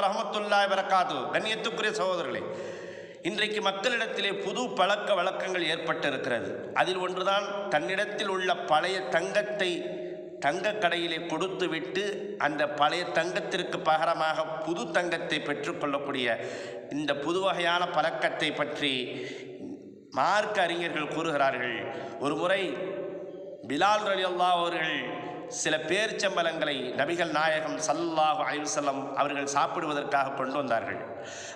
ரஹமத்துல்லாய் வரக்காது கண்ணியத்துக்குரிய சகோதரர்களே இன்றைக்கு மக்களிடத்திலே புது பழக்க வழக்கங்கள் ஏற்பட்டிருக்கிறது. அதில் ஒன்றுதான் தன்னிடத்தில் உள்ள பழைய தங்கத்தை தங்கக் கடையிலே கொடுத்துவிட்டு அந்த பழைய தங்கத்திற்கு பகரமாக புது தங்கத்தை பெற்றுக்கொள்ளக்கூடிய இந்த புது வகையான பழக்கத்தை பற்றி மார்க்க அறிஞர்கள் கூறுகிறார்கள். ஒரு முறை பிலால் ரலி அல்லா அவர்கள் சில பேர்ச்சம்பலங்களை நபிகள் நாயகம் சல்லாஹ் அலைஹி அவர்கள் சாப்பிடுவதற்காக கொண்டு வந்தார்கள்.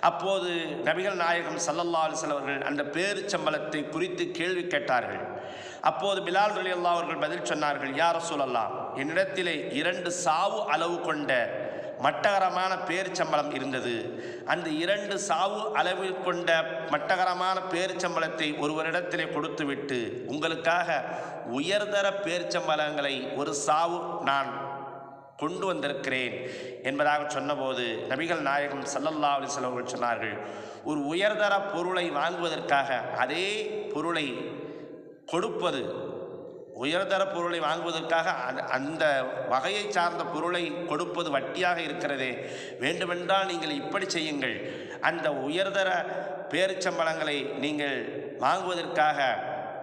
அப்போது நபிகள் நாயகம் சல்லல்லா அலைஹி அவர்கள் அந்த பேரிச்சம்பலத்தை குறித்து கேள்வி கேட்டார்கள். அப்போது பிலால் ரலி அல்லா அவர்கள் பதில் சொன்னார்கள் யார் சொல்லலாம் என்னிடத்திலே இரண்டு சாவு அளவு கொண்ட மட்டகரமான பேரிச்சம்பளம் இருந்தது. அந்த இரண்டு சாவு அளவில் கொண்ட மட்டகரமான பேரிச்சம்பளத்தை ஒருவரிடத்திலே கொடுத்துவிட்டு உங்களுக்காக உயர்தர பேரிச்சம்பளங்களை ஒரு சாவு நான் கொண்டு வந்திருக்கிறேன் என்பதாக சொன்னபோது நபிகள் நாயகம் சல்லல்லா அலிஸ்லாம் அவர்கள் சொன்னார்கள் ஒரு உயர்தர பொருளை வாங்குவதற்காக அதே பொருளை கொடுப்பது உயர்தர பொருளை வாங்குவதற்காக அந்த- அந்த வகையை சார்ந்த பொருளை கொடுப்பது வட்டியாக இருக்கிறதே. வேண்டுமென்றால் நீங்கள் இப்படி செய்யுங்கள். அந்த உயர்தர பேரிச்சம்பளங்களை நீங்கள் வாங்குவதற்காக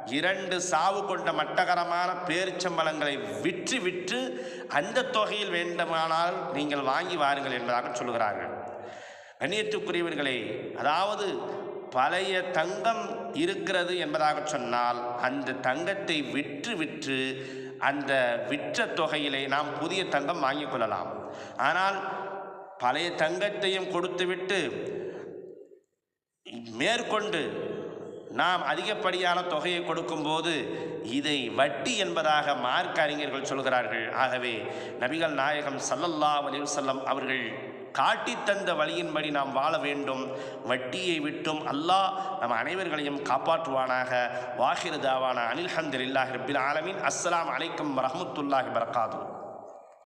இரண்டு சாவு கொண்ட மட்டகரமான பேரிச்சம்பளங்களை விற்று விற்று அந்த தொகையில் வேண்டுமானால் நீங்கள் வாங்கி வாருங்கள் என்பதாக சொல்கிறார்கள் கண்ணியத்துக்குரியவர்களே அதாவது பழைய தங்கம் இருக்கிறது என்பதாக சொன்னால் அந்த தங்கத்தை விற்று விற்று அந்த விற்ற தொகையிலே நாம் புதிய தங்கம் வாங்கிக் கொள்ளலாம். ஆனால் பழைய தங்கத்தையும் கொடுத்துவிட்டு மேற்கொண்டு நாம் அதிகப்படியான தொகையை கொடுக்கும்போது இதை வட்டி என்பதாக மார்க் அறிஞர்கள் சொல்கிறார்கள். ஆகவே நபிகள் நாயகம் சல்லல்லா அலிவசல்லம் அவர்கள் காட்டித்தந்த வழியின்படி நாம் வாழ வேண்டும். வட்டியை விட்டும் அல்லாஹ் நம் அனைவர்களையும் காப்பாற்றுவானாக. வாஹிர் தாவான அனில் ஹம்துலில்லாஹி ரப்பில் ஆலமீன். அஸ்ஸலாமு அலைக்கும் வரஹ்மத்துல்லாஹி வரகாத்துஹு